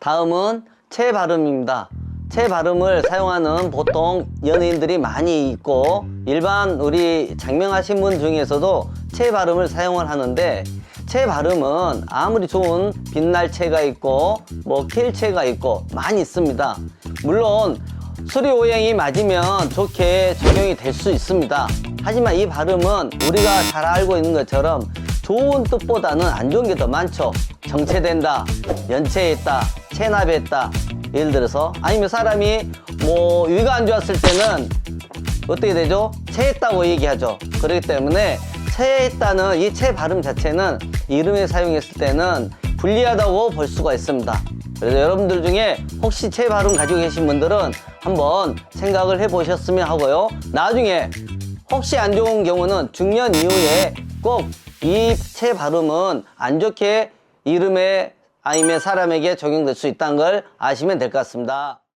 다음은 채 발음입니다. 채 발음을 사용하는 보통 연예인들이 많이 있고 일반 우리 장명하신 분 중에서도 채 발음을 사용을 하는데 채 발음은 아무리 좋은 빛날 채가 있고 뭐 킬채가 있고 많이 있습니다. 물론 수리 오행이 맞으면 좋게 적용이 될 수 있습니다. 하지만 이 발음은 우리가 잘 알고 있는 것처럼 좋은 뜻보다는 안 좋은 게 더 많죠. 정체된다, 연체했다, 체납했다. 예를 들어서 아니면 사람이 뭐 위가 안 좋았을 때는 어떻게 되죠? 체했다고 얘기하죠. 그렇기 때문에 체했다는 이 체 발음 자체는 이름에 사용했을 때는 불리하다고 볼 수가 있습니다. 그래서 여러분들 중에 혹시 체 발음 가지고 계신 분들은 한번 생각을 해보셨으면 하고요. 나중에 혹시 안 좋은 경우는 중년 이후에 꼭 이 체 발음은 안 좋게 이름에 아니면 사람에게 적용될 수 있다는 걸 아시면 될 것 같습니다.